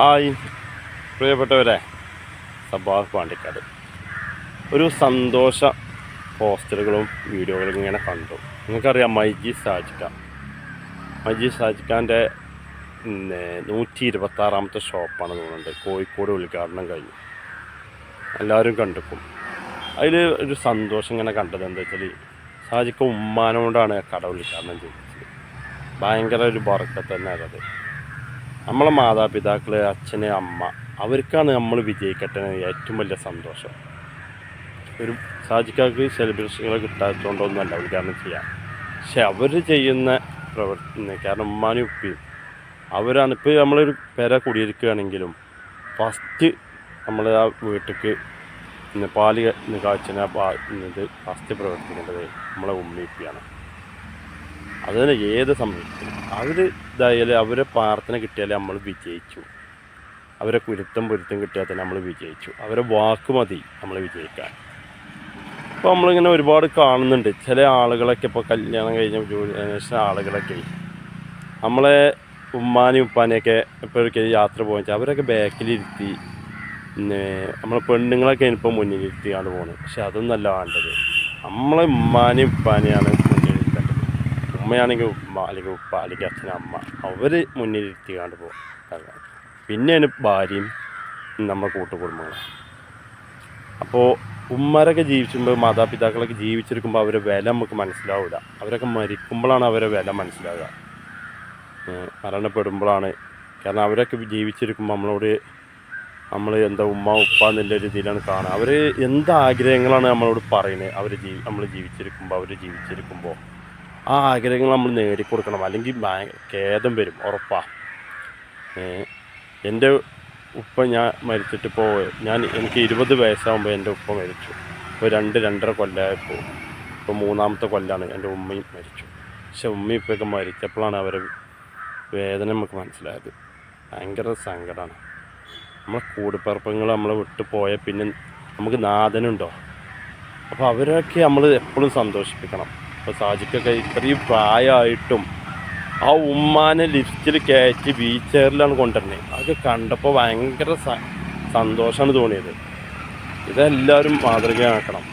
Hi പ്രിയപ്പെട്ടവരെ. സബാസ് പാണ്ടിക്കാട്. ഒരു സന്തോഷ പോസ്റ്ററുകളും വീഡിയോകളും ഇങ്ങനെ കണ്ടു. നിങ്ങൾക്കറിയാം മൈജി സാജിക്ക. മൈജി സാജിക്കാന്റെ പിന്നെ നൂറ്റി ഇരുപത്താറാമത്തെ ഷോപ്പാണ് തോന്നുന്നുണ്ട്. കോഴിക്കോട് ഉദ്ഘാടനം കഴിഞ്ഞു. എല്ലാവരും കണ്ടിക്കും. അതിൽ ഒരു സന്തോഷം ഇങ്ങനെ കണ്ടത് എന്താ വെച്ചാൽ സാജിക്ക ഉമ്മാനോണ്ടാണ് കട ഉദ്ഘാടനം ചെയ്തത്. ഭയങ്കര ഒരു ബറക്കത്ത് തന്നെ അത് നമ്മളെ മാതാപിതാക്കൾ അച്ഛന് അമ്മ അവർക്കാണ് നമ്മൾ വിജയിക്കട്ടെ ഏറ്റവും വലിയ സന്തോഷം. ഒരു സാജിക്കാർക്ക് സെലിബ്രേഷനുകൾ കിട്ടാത്തതുകൊണ്ടൊന്നുമല്ല ഉദ്ഘാടനം ചെയ്യാൻ പക്ഷെ അവർ ചെയ്യുന്ന പ്രവർത്തി കാരണം ഉമ്മാനും ഉപ്പിയും അവരാണ് ഇപ്പോൾ നമ്മളൊരു പെര കുടിയിരിക്കുകയാണെങ്കിലും ഫസ്റ്റ് നമ്മൾ ആ വീട്ടിലേക്ക് പാൽ കാച്ചിന ഇത് ഫസ്റ്റ് പ്രവർത്തിക്കേണ്ടത് നമ്മളെ ഉമ്മയിപ്പിയാണ് അത് തന്നെ ഏത് സമയത്തും. അവർ ഇതായാലും അവരെ പ്രാർത്ഥന കിട്ടിയാൽ നമ്മൾ വിജയിച്ചു. അവരെ കുരുത്തം പൊരുത്തം കിട്ടിയാൽ തന്നെ നമ്മൾ വിജയിച്ചു. അവരെ വാക്ക് മതി നമ്മൾ വിജയിക്കാൻ. അപ്പോൾ നമ്മളിങ്ങനെ ഒരുപാട് കാണുന്നുണ്ട്. ചില ആളുകളൊക്കെ ഇപ്പോൾ കല്യാണം കഴിഞ്ഞ ജോലി ആളുകളൊക്കെ. നമ്മളെ ഉമ്മാനും ഉപ്പാനെയൊക്കെ എപ്പോഴൊക്കെ യാത്ര പോകാൻ അവരൊക്കെ ബാക്കിലിരുത്തി പിന്നെ നമ്മളെ പെണ്ണുങ്ങളൊക്കെ ഇപ്പോൾ മുന്നിലിരുത്തിയാണ് പോകുന്നത് പക്ഷെ അതൊന്നല്ല വേണ്ടത്. നമ്മളെ ഉമ്മാനെയും ഉപ്പാനെയാണ് ഉമ്മയാണെങ്കിൽ ഉമ്മ അല്ലെങ്കിൽ ഉപ്പ അല്ലെങ്കിൽ അച്ഛൻ അമ്മ അവർ മുന്നിലിരുത്തിക്കാണ്ട് പോകും. പിന്നെയാണ് ഭാര്യയും നമ്മുടെ കൂട്ടുകുടുംബങ്ങളും. അപ്പോൾ ഉമ്മരൊക്കെ ജീവിച്ചുമ്പോൾ മാതാപിതാക്കളൊക്കെ ജീവിച്ചിരിക്കുമ്പോൾ അവരെ വില നമുക്ക് മനസ്സിലാവില്ല അവരൊക്കെ മരിക്കുമ്പോഴാണ് അവരെ വില മനസ്സിലാവുക. മരണപ്പെടുമ്പോഴാണ്. കാരണം അവരൊക്കെ ജീവിച്ചിരിക്കുമ്പോൾ നമ്മളോട് നമ്മൾ എന്താ ഉമ്മ ഉപ്പ എന്നുള്ള രീതിയിലാണ് കാണുക. അവർ എന്ത് ആഗ്രഹങ്ങളാണ് നമ്മളോട് പറയുന്നത്? അവർ ജീവി നമ്മൾ ജീവിച്ചിരിക്കുമ്പോൾ അവർ ജീവിച്ചിരിക്കുമ്പോൾ ആ ആഗ്രഹങ്ങൾ നമ്മൾ നേടിക്കൊടുക്കണം. അല്ലെങ്കിൽ ഖേദം വരും ഉറപ്പാണ് എന്റെ ഉപ്പ ഞാൻ മരിച്ചിട്ട് മരിച്ചിട്ടിപ്പോൾ ഞാൻ എനിക്ക് ഇരുപത് വയസ്സാകുമ്പോൾ എന്റെ ഉപ്പ മരിച്ചു. ഇപ്പോൾ രണ്ട് രണ്ടര കൊല്ലമായപ്പോൾ ഇപ്പോൾ മൂന്നാമത്തെ കൊല്ലാണ് എന്റെ ഉമ്മയും മരിച്ചു. പക്ഷെ ഉമ്മയും ഇപ്പൊക്കെ മരിച്ചപ്പോഴാണ് അവരെ വേദന നമുക്ക് മനസ്സിലായത്. ഭയങ്കര സങ്കടമാണ് നമ്മളെ കൂടിപ്പറപ്പങ്ങൾ നമ്മൾ വിട്ട് പോയ പിന്നെ നമുക്ക് നാഥനുണ്ടോ? അപ്പോൾ അവരൊക്കെ നമ്മൾ എപ്പോഴും സന്തോഷിപ്പിക്കണം. ഇപ്പോൾ സാജിക്കൊക്കെ ഇത്രയും പ്രായമായിട്ടും ആ ഉമ്മാനെ ലിഫ്റ്റിൽ കയറ്റി വീൽ ചെയറിലാണ് കൊണ്ടുവരുന്നത് അത് കണ്ടപ്പോൾ ഭയങ്കര സന്തോഷമാണ് തോന്നിയത്. ഇതെല്ലാവരും മാതൃകയാക്കണം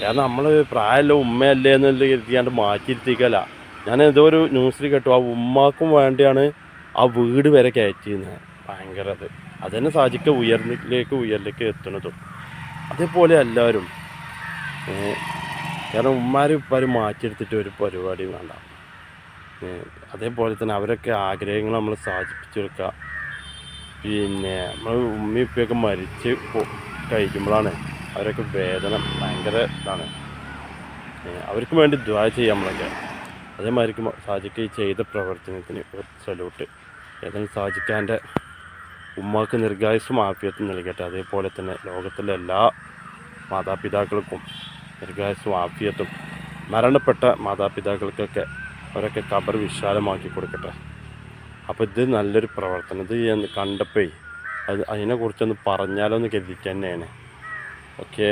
കാരണം നമ്മൾ പ്രായമല്ല ഉമ്മയല്ലേ എന്നുള്ള കരുതിയാണ്ട് മാറ്റിയിരുത്തിക്കല്ല ഞാൻ ഏതോ ഒരു ന്യൂസിൽ കേട്ടു ആ ഉമ്മാക്കും വേണ്ടിയാണ് ആ വീട് വരെ കയറ്റിയിരുന്നത് ഭയങ്കര അത് അതന്നെ സാജിക്ക ഉയർന്നിലേക്ക് ഉയർന്നിലേക്ക് എത്തുന്നതും. അതേപോലെ എല്ലാവരും കാരണം ഉമ്മാരും ഉപ്പാരും മാറ്റിയെടുത്തിട്ട് ഒരു പരിപാടി വേണ്ട. അതേപോലെ തന്നെ അവരൊക്കെ ആഗ്രഹങ്ങൾ നമ്മൾ സാധിപ്പിച്ചെടുക്കുക പിന്നെ നമ്മൾ ഉമ്മയും ഉപ്പയൊക്കെ മരിച്ച് കഴിക്കുമ്പോഴാണ് അവരൊക്കെ വേദന ഭയങ്കര ഇതാണ്. അവർക്ക് വേണ്ടി ദ്വാ ചെയ്യാം നമ്മളൊക്കെ. അതേമാതിരിക്ക് സാജിക്ക് ചെയ്ത പ്രവർത്തനത്തിന് സല്യൂട്ട്. ഏതായാലും സാജിക്കാന്റെ ഉമ്മാക്ക് നിർഗായുസും ആഫിയത്തും നൽകട്ടെ. അതേപോലെ തന്നെ ലോകത്തിലെ എല്ലാ മാതാപിതാക്കൾക്കും ദീർഘായുസും ആഫിയത്തും മരണപ്പെട്ട മാതാപിതാക്കൾക്കൊക്കെ അവരൊക്കെ കബർ വിശാലമാക്കി കൊടുക്കട്ടെ. അപ്പോൾ ഇത് നല്ലൊരു പ്രവർത്തനം. ഇത് ഞാൻ കണ്ടപ്പോഴേ അത് അതിനെക്കുറിച്ചൊന്ന് പറഞ്ഞാലോ എന്ന് കരുതിയിട്ട് തന്നെയാണ്. ഓക്കെ